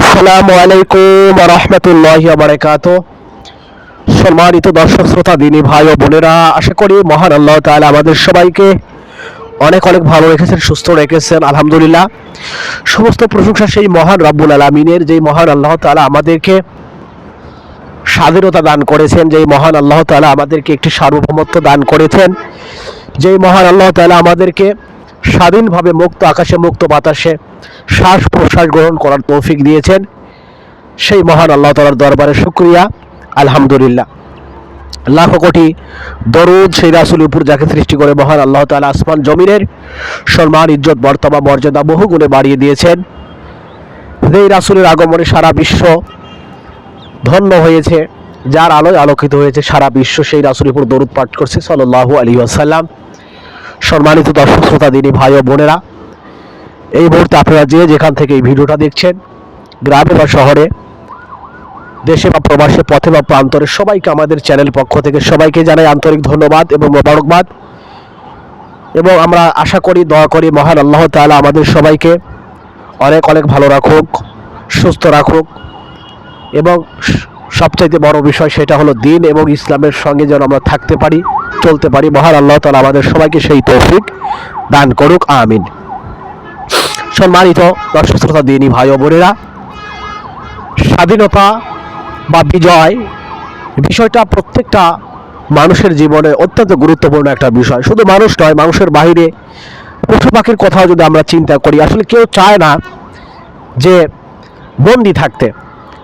আসসালামু আলাইকুম রহমতুল্লাহ বারকাত সম্মানিত দর্শক, শ্রোতা, দিনী ভাই ও বোনেরা, আশা করি মহান আল্লাহ তাআলা আমাদের সবাইকে অনেক অনেক ভালো রেখেছেন, সুস্থ রেখেছেন, আলহামদুলিল্লাহ। সমস্ত প্রশংসা সেই মহান রাব্বুল আলমিনের, যেই মহান আল্লাহ তাআলা আমাদেরকে স্বাধীনতা দান করেছেন, যেই মহান আল্লাহ তাআলা আমাদেরকে একটি সার্বভৌমত্ব দান করেছেন, যেই মহান আল্লাহ তাআলা আমাদেরকে স্বাধীনভাবে মুক্ত আকাশে, মুক্ত বাতাসে শ্বাস প্রশ্বাস গ্রহণ করার তৌফিক দিয়েছেন সেই মহান আল্লাহ তালার দরবারে শুক্রিয়া, আলহামদুলিল্লাহ। লাখো কোটি দরুদ সেই রাসুলের উপর যাকে সৃষ্টি করে মহান আল্লাহ তালা আসমান জমিনের সম্মান, ইজ্জত, বর্তমান মর্যাদা বহু গুণে বাড়িয়ে দিয়েছেন। এই রাসুলের আগমনে সারা বিশ্ব ধন্য হয়েছে, যার আলোয় আলোকিত হয়েছে সারা বিশ্ব সেই রাসুলের উপর দরুদ পাঠ করছে সাল্লাল্লাহু আলী আসাল্লাম সম্মানিত দর্শক শ্রোতা, দিনী ভাই ও বোনেরা, এই মুহূর্তে আপনারা যে যেখান থেকে এই ভিডিওটা দেখছেন, গ্রামে বা শহরে, দেশে বা প্রবাসে, পথে বা প্রান্তরে, সবাইকে আমাদের চ্যানেল পক্ষ থেকে সবাইকে জানাই আন্তরিক ধন্যবাদ এবং মোবারকবাদ। এবং আমরা আশা করি, দয়া করি, মহান আল্লাহ তাআলা আমাদের সবাইকে অনেক অনেক ভালো রাখুক, সুস্থ রাখুক। এবং সবচাইতে বড় বিষয় সেটা হলো দিন এবং ইসলামের সঙ্গে যেন আমরা থাকতে পারি। চলতে পারি। মহান আল্লাহ তাআলা আমাদের সবাইকে সেই তৌফিক দান করুক, আমিন। সম্মানিত দর্শক, শ্রোতা, দিনী ভাই ও বোনেরা, স্বাধীনতা বা বিজয় বিষয়টা প্রত্যেকটা মানুষের জীবনে অত্যন্ত গুরুত্বপূর্ণ একটা বিষয়। শুধু মানুষ নয়, মানুষের বাইরে পশু পাখির কথাও যদি আমরা চিন্তা করি, আসলে কেউ চায় না যে বন্দি থাকতে।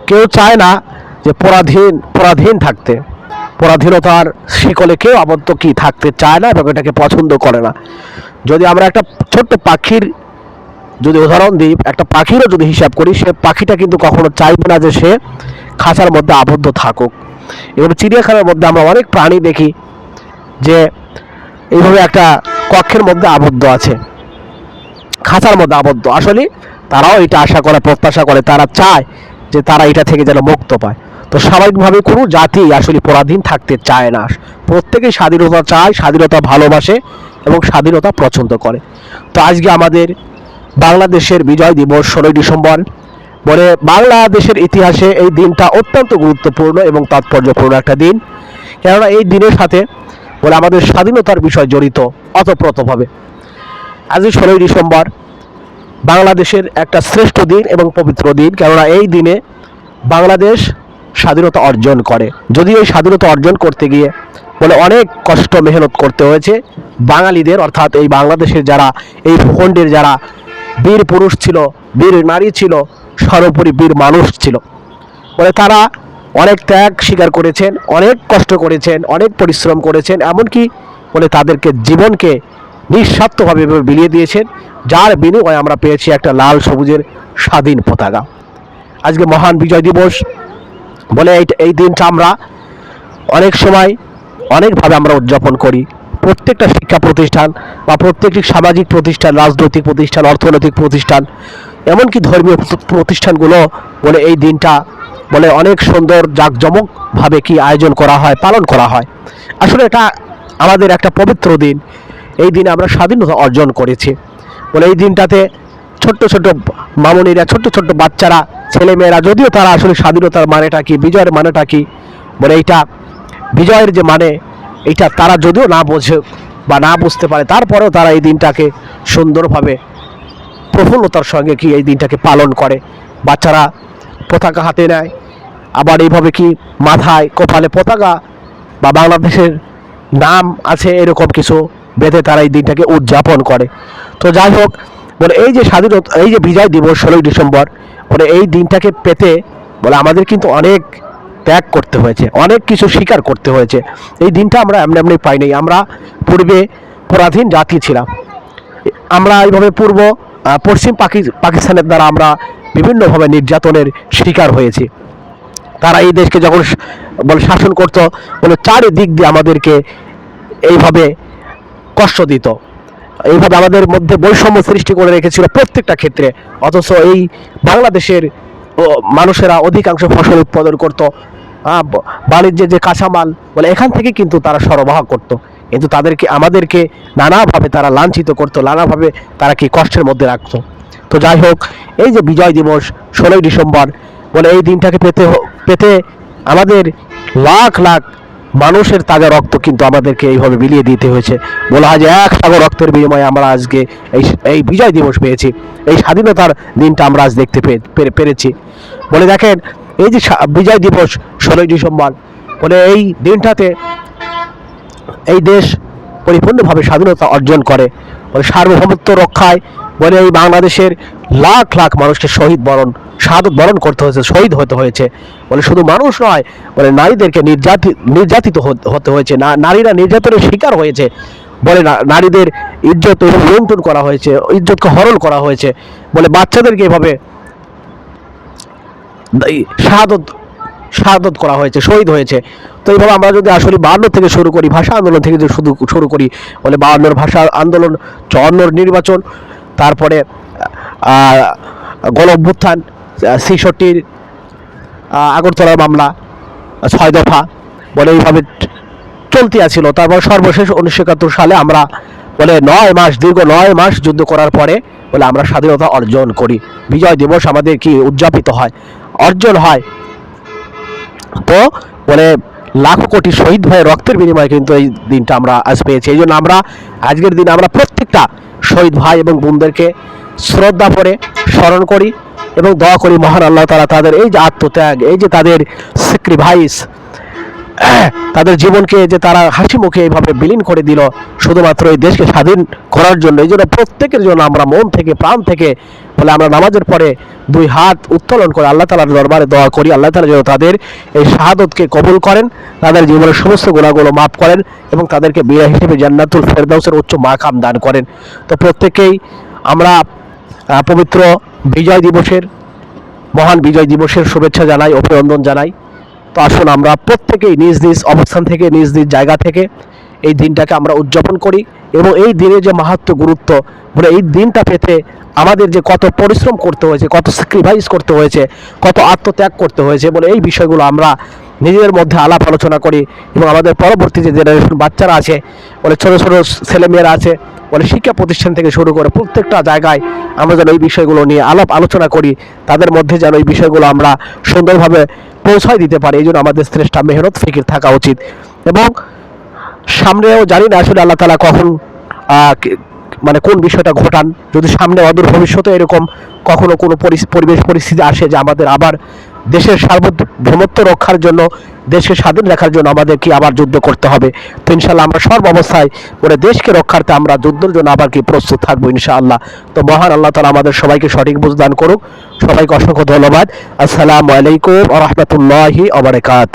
কেউ চায় না যে পরাধীন পরাধীন থাকতে। পরাধীনতার শিকলে কেউ আবদ্ধ কি থাকতে চায় না এবং এটাকে পছন্দ করে না। যদি আমরা একটা ছোট্ট পাখির যদি উদাহরণ দিই, একটা পাখিরও যদি হিসাব করি, সে পাখিটা কিন্তু কখনো চাইবে না যে সে খাঁচার মধ্যে আবদ্ধ থাকুক। এবং চিড়িয়াখানার মধ্যে আমরা অনেক প্রাণী দেখি যে এইভাবে একটা কক্ষের মধ্যে আবদ্ধ আছে, খাঁচার মধ্যে আবদ্ধ। আসলে তারাও এটা আশা করে, প্রত্যাশা করে, তারা চায় যে তারা এটা থেকে যেন মুক্ত পায়। তো স্বাভাবিকভাবে কোনো জাতি আসলে পরাধীন থাকতে চায় না। প্রত্যেকেই স্বাধীনতা চায়, স্বাধীনতা ভালোবাসে এবং স্বাধীনতা পছন্দ করে। তো আজকে আমাদের বাংলাদেশের বিজয় দিবস ষোলোই ডিসেম্বর। বলে বাংলাদেশের ইতিহাসে এই দিনটা অত্যন্ত গুরুত্বপূর্ণ এবং তাৎপর্যপূর্ণ একটা দিন। কেননা এই দিনের সাথে বলে আমাদের স্বাধীনতার বিষয় জড়িত অতপ্রতভাবে। আজই ষোলোই ডিসেম্বর, বাংলাদেশের একটা শ্রেষ্ঠ দিন এবং পবিত্র দিন। কেননা এই দিনে বাংলাদেশ স্বাধীনতা অর্জন করে। যদিও এই স্বাধীনতা অর্জন করতে গিয়ে বলে অনেক কষ্ট মেহনত করতে হয়েছে। বাঙালিদের, অর্থাৎ এই বাংলাদেশের যারা, এই ভূখণ্ডের যারা বীর পুরুষ ছিল, বীর নারী ছিল, সর্বোপরি বীর মানুষ ছিল। বলে তারা অনেক ত্যাগ স্বীকার করেছেন, অনেক কষ্ট করেছেন, অনেক পরিশ্রম করেছেন, এমনকি বলে তাদেরকে জীবনকে নিঃস্বার্থভাবে বিলিয়ে দিয়েছেন, যার বিনিময়ে আমরা পেয়েছি একটা লাল সবুজের স্বাধীন পতাকা। আজকে মহান বিজয় দিবস বলে এই দিনটা আমরা অনেক সময় অনেকভাবে আমরা উদযাপন করি। প্রত্যেকটা শিক্ষা প্রতিষ্ঠান বা প্রত্যেকটি সামাজিক প্রতিষ্ঠান, রাজনৈতিক প্রতিষ্ঠান, অর্থনৈতিক প্রতিষ্ঠান, এমনকি ধর্মীয় প্রতিষ্ঠানগুলো বলে এই দিনটা বলে অনেক সুন্দর জাঁকজমকভাবে কি আয়োজন করা হয়, পালন করা হয়। আসলে এটা আমাদের একটা পবিত্র দিন। এই দিনে আমরা স্বাধীনতা অর্জন করেছি। বলে এই দিনটাতে ছোট্ট ছোট্ট মামনিরা, ছোট্ট ছোট্ট বাচ্চারা, ছেলেমেয়েরা, যদিও তারা আসলে স্বাধীনতার মানেটা কি, বিজয়ের মানেটা কি, বলে এইটা বিজয়ের যে মানে এইটা তারা যদিও না বোঝে বা না বুঝতে পারে, তারপরেও তারা এই দিনটাকে সুন্দরভাবে প্রফুল্লতার সঙ্গে কি এই দিনটাকে পালন করে। বাচ্চারা পতাকা হাতে নেয়, আবার এইভাবে কি মাথায়, কপালে পতাকা বা বাংলাদেশের নাম আছে এরকম কিছু বেঁধে তারা এই দিনটাকে উদযাপন করে। তো যাই হোক বলে, এই যে স্বাধীনতা, এই যে বিজয় দিবস ষোলোই ডিসেম্বর, বলে, এই দিনটাকে পেতে, বলে, আমাদের কিন্তু অনেক ত্যাগ করতে হয়েছে, অনেক কিছু স্বীকার করতে হয়েছে। এই দিনটা আমরা এমনি এমনি পাইনি, আমরা পূর্বে পরাধীন জাতি ছিলাম। আমরা এইভাবে পূর্ব পশ্চিম পাকি, পাকিস্তানের দ্বারা আমরা বিভিন্নভাবে নির্যাতনের শিকার হয়েছি। তারা এই দেশকে যখন বলে, শাসন করতো, বলে, চারিদিক দিয়ে আমাদেরকে এইভাবে কষ্ট দিত। এইভাবে আমাদের মধ্যে বৈষম্য সৃষ্টি করে রেখেছিল প্রত্যেকটা ক্ষেত্রে। অথচ এই বাংলাদেশের মানুষেরা অধিকাংশ ফসল উৎপাদন করত। আহ, ব- বাণিজ্যের যে কাঁচামাল বলে এখান থেকে কিন্তু তারা সরবরাহ করত। কিন্তু তাদেরকে আমাদেরকে নানাভাবে তারা লাঞ্ছিত করতো নানাভাবে তারা কি কষ্টের মধ্যে রাখতো। তো যাই হোক এই যে বিজয় দিবস ষোলোই ডিসেম্বর বলে এই দিনটাকে পেতে পেতে আমাদের লাখ লাখ মানুষের তাজা রক্ত কিন্তু আমাদেরকে এইভাবে বিলিয়ে দিতে হয়েছে। বলা হয় যে এক সাগর রক্তের বিনিময়ে আমরা আজকে এই এই বিজয় দিবস পেয়েছি। এই স্বাধীনতার দিনটা আমরা আজ দেখতে পেরেছি। বলে দেখেন, এই যে বিজয় দিবস ষোলোই ডিসেম্বর, বলে এই দিনটাতে এই দেশ পরিপূর্ণভাবে স্বাধীনতা অর্জন করে। সার্বভৌমত্ব রক্ষায় বলে এই বাংলাদেশের লাখ লাখ মানুষকে শহীদ বরণ শাহাদত বরণ করতে হয়েছে, শহীদ হতে হয়েছে। বলে শুধু মানুষ নয়, বলে নারীদেরকে নির্যাতিত নির্যাতিত হতে- হয়েছে। না, নারীরা নির্যাতনের শিকার হয়েছে। বলে নারীদের ইজ্জত লুণ্ঠন করা হয়েছে, ইজ্জতকে হরণ করা হয়েছে। বলে বাচ্চাদেরকে এভাবে শাহাদত শাহাদত করা হয়েছে, শহীদ হয়েছে। তো এইভাবে আমরা যদি আসলে বায়ান্ন থেকে শুরু করি, ভাষা আন্দোলন থেকে যদি শুধু শুরু করি, বলে বায়ান্নর ভাষা আন্দোলন, চুয়ান্নর নির্বাচন তারপরে গণ অভ্যুত্থান ছেষট্টির আগরতলার মামলা, ছয় দফা, বলে এইভাবে চলতে আছিল। তারপর সর্বশেষ উনিশশো একাত্তর সালে আমরা বলে নয় মাস, দীর্ঘ নয় মাস যুদ্ধ করার পরে বলে আমরা স্বাধীনতা অর্জন করি। বিজয় দিবস আমাদের কি উদযাপিত হয়? অর্জন হয়। তো বলে লাখ কোটি শহীদ ভাইয়ের রক্তের বিনিময়ে কিন্তু এই দিনটা আমরা আজ পেয়েছি। এই জন্য আমরা, আজকের দিনে আমরা প্রত্যেকটা শহীদ ভাই এবং বোনদেরকে শ্রদ্ধা করে স্মরণ করি এবং দোয়া করি, মহান আল্লাহ তারা তাদের এই যে আত্মত্যাগ, এই যে তাদের স্যাক্রিফাইস তাদের জীবনকে যে তারা হাসি মুখে এইভাবে বিলীন করে দিল, শুধুমাত্র এই দেশকে স্বাধীন করার জন্য, এই জন্য প্রত্যেকের জন্য আমরা মন থেকে, প্রাণ থেকে বলে আমরা নামাজের পরে দুই হাত উত্তোলন করে আল্লাহ তালার দরবারে দোয়া করি। আল্লাহ তালা যেন তাদের এই শাহাদতকে কবুল করেন, তাদের জীবনের সমস্ত গুণাগুলো মাফ করেন এবং তাদেরকে বিয়া হিসেবে জান্নাতুল ফেরদাউসের উচ্চ মাকাম দান করেন। তো প্রত্যেকেই আমরা পবিত্র বিজয় দিবসের, মহান বিজয় দিবসের শুভেচ্ছা জানাই, অভিনন্দন জানাই। তো আসুন আমরা প্রত্যেকেই নিজ নিজ অবস্থান থেকে, নিজ নিজ জায়গা থেকে এই দিনটাকে আমরা উদযাপন করি এবং এই দিনের যে মাহাত্ম গুরুত্ব বলে এই দিনটা পেতে আমাদের যে কত পরিশ্রম করতে হয়েছে, কত স্যাক্রিফাইস করতে হয়েছে, কত আত্মত্যাগ করতে হয়েছে বলে এই বিষয়গুলো আমরা নিজেদের মধ্যে আলাপ আলোচনা করি এবং আমাদের পরবর্তী যে জেনারেশন বাচ্চারা আছে, বলে ছোটো ছোটো ছেলেমেয়েরা আছে, বলে শিক্ষা প্রতিষ্ঠান থেকে শুরু করে প্রত্যেকটা জায়গায় আমরা যেন এই বিষয়গুলো নিয়ে আলাপ আলোচনা করি, তাদের মধ্যে যেন এই বিষয়গুলো আমরা সুন্দরভাবে পৌঁছায় দিতে পারি। এই জন্য আমাদের শ্রেষ্ঠা মেহনত ফিকির থাকা উচিত এবং সামনেও জানি না আসলে আল্লাহ তালা কখন মানে কোন বিষয়টা ঘটান। যদি সামনে অদূর ভবিষ্যতে এরকম কখনো কোনো পরিবেশ পরিস্থিতি আসে যে আমাদের আবার দেশের সার্বভৌমত্ব রক্ষার জন্য, দেশকে স্বাধীন রাখার জন্য আমাদের কি আবার যুদ্ধ করতে হবে, তো ইনশাল্লাহ আমরা সর্ব অবস্থায় করে দেশকে রক্ষার্থে আমরা যুদ্ধের জন্য আবার কি প্রস্তুত থাকব ইনশাআল্লাহ। তো মহান আল্লাহ তালা আমাদের সবাইকে সঠিক বুঝদান করুক। সবাইকে অসংখ্য ধন্যবাদ। আসসালামু আলাইকুম আ রহমতুল্লাহি আবরকাত